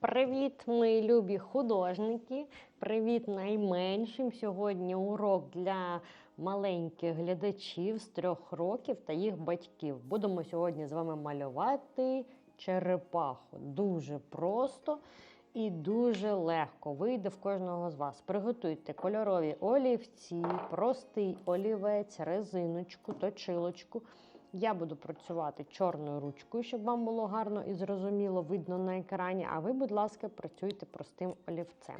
Привіт, мої любі художники! Привіт найменшим. Сьогодні урок для маленьких глядачів з трьох років та їх батьків. Будемо сьогодні з вами малювати черепаху. Дуже просто і дуже легко. Вийде в кожного з вас. Приготуйте кольорові олівці, простий олівець, резиночку, точилочку. Я буду працювати чорною ручкою, щоб вам було гарно і зрозуміло видно на екрані. А ви, будь ласка, працюйте простим олівцем.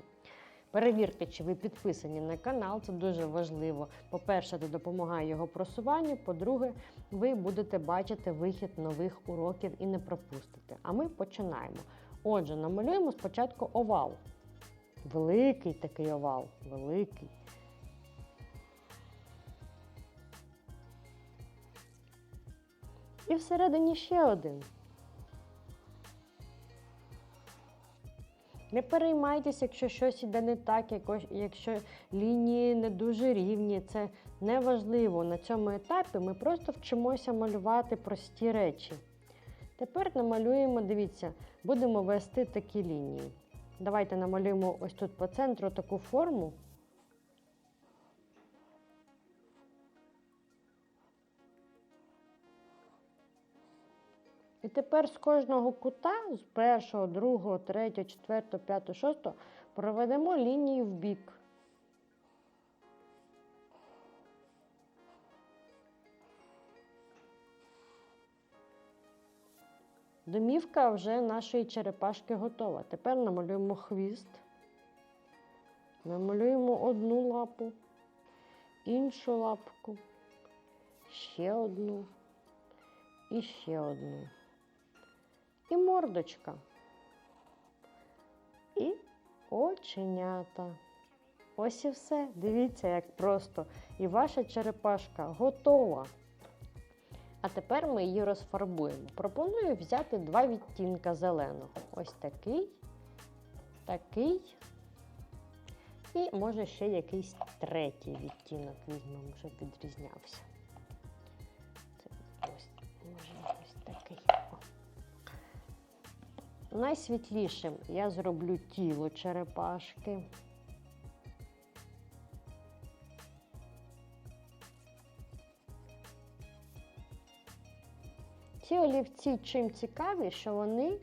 Перевірте, чи ви підписані на канал, це дуже важливо. По-перше, це допомагає його просуванню. По-друге, ви будете бачити вихід нових уроків і не пропустите. А ми починаємо. Отже, намалюємо спочатку овал. Великий такий овал, великий. І всередині ще один. Не переймайтеся, якщо щось іде не так, якщо лінії не дуже рівні. Це не важливо. На цьому етапі ми просто вчимося малювати прості речі. Тепер намалюємо, дивіться, будемо вести такі лінії. Давайте намалюємо ось тут по центру таку форму. І тепер з кожного кута, з першого, другого, третього, четвертого, п'ятого, шостого, проведемо лінію в бік. Домівка вже нашої черепашки готова. Тепер намалюємо хвіст, намалюємо одну лапу, іншу лапку, ще одну і ще одну. Мордочка. І оченята. Ось і все. Дивіться, як просто. І ваша черепашка готова. А тепер ми її розфарбуємо. Пропоную взяти два відтінка зеленого. Ось такий, такий. І може ще якийсь третій відтінок візьмемо, щоб відрізнявся. Найсвітлішим я зроблю тіло черепашки. Ці олівці чим цікаві, що вони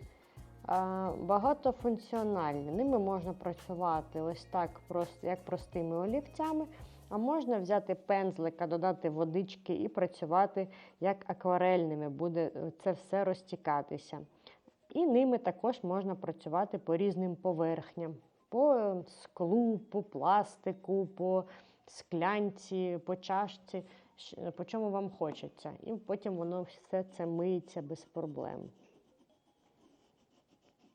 багатофункціональні. Ними можна працювати ось так, як простими олівцями, а можна взяти пензлика, додати водички і працювати як акварельними, буде е, це все розтікатися. І ними також можна працювати по різним поверхням, по е, склу, по пластику, по склянці, по чашці, по чому вам хочеться. І потім воно все це миється без проблем.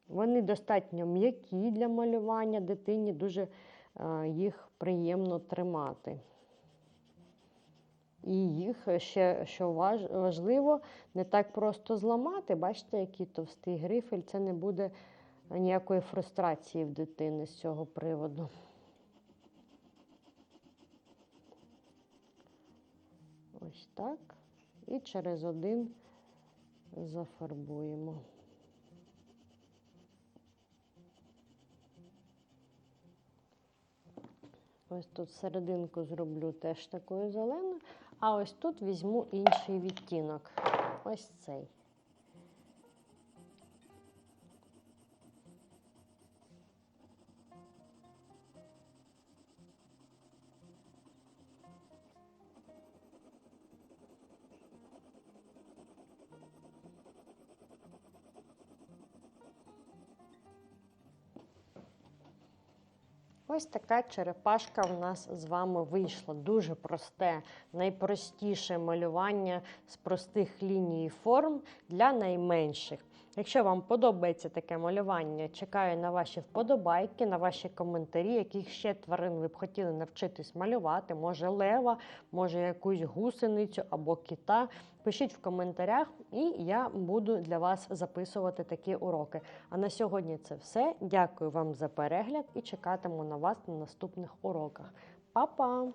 Вони достатньо м'які для малювання, дитині дуже е, їх приємно тримати. І їх ще, що важ- важливо, не так просто зламати. Бачите, який товстий грифель, це не буде ніякої фрустрації в дитини з цього приводу. Ось так. І через один зафарбуємо. Ось тут серединку зроблю теж такою зеленою, а ось тут візьму інший відтінок. Ось цей. Ось така черепашка в нас з вами вийшла. Дуже просте, найпростіше малювання з простих ліній форм для найменших. Якщо вам подобається таке малювання, чекаю на ваші вподобайки, на ваші коментарі, яких ще тварин ви б хотіли навчитись малювати. Може лева, може якусь гусеницю або кита. Пишіть в коментарях, і я буду для вас записувати такі уроки. А на сьогодні це все. Дякую вам за перегляд і чекатиму на вас на наступних уроках. Па-па!